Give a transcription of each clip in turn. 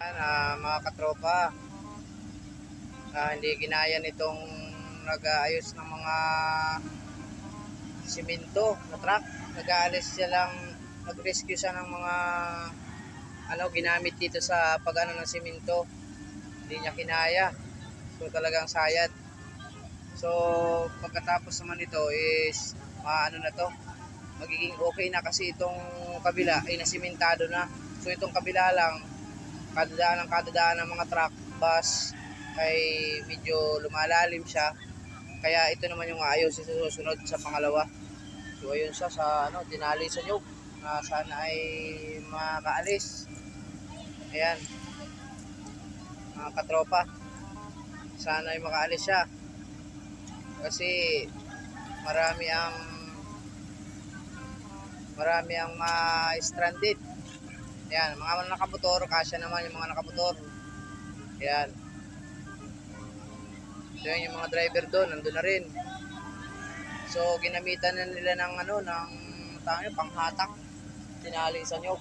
Yan, ah, mga katropa, ah, hindi ginaya nitong nag-aayos ng mga simento na truck. Nag-aalis siya lang, nag-rescue siya ng mga ano, ginamit dito sa pag-ano ng simento. Hindi niya kinaya. So talagang sayad. So pagkatapos naman ito is maano na to, magiging okay na kasi itong kabila ay nasimentado na. So itong kabila lang, kadadaan ng kadadaan ng mga truck, bus ay medyo lumalalim siya. Kaya ito naman yung ayos sa susunod sa pangalawa. So ayun siya sa ano, dinali sa nyug na sana ay makaalis. Ayan. Mga katropa. Sana ay makaalis siya. Kasi marami ang marami ang ma-stranded. Ayan, mga nakamotor, kasya naman yung mga nakamotor. Ayan. So yun, yung mga driver doon, nandun na rin. So ginamitan na nila ng ano, ng tayo, panghatak. Tinali sa nyog.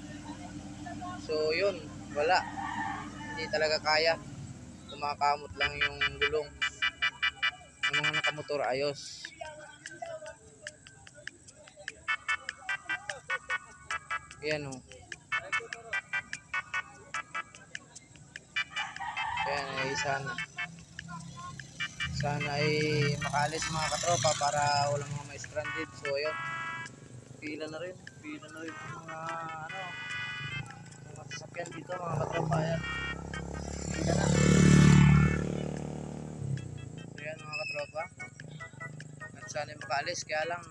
So yun, wala. Hindi talaga kaya. Kumakamot lang yung gulong. Yung mga nakamotor, ayos. Yan o. Yan ay sana. Sana ay makaalis mga katropa para walang mga ma-stranded. So ayun. Pila na rin. Pila na rin mga ano mga sasakyan dito mga katropa. Ayan. Pila na. So yan mga katropa. At sana ay makaalis. Kaya lang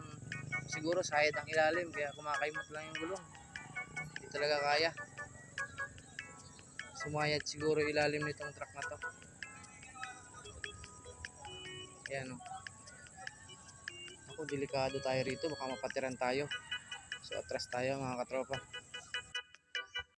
siguro sahid ang ilalim. Kaya kumakaimot lang yung gulong. Hindi talaga kaya. Sumayad siguro ilalim nitong truck na to. Ayan o. Ako, delikado tayo rito. Baka mapatiran tayo. So, atras tayo mga katropa.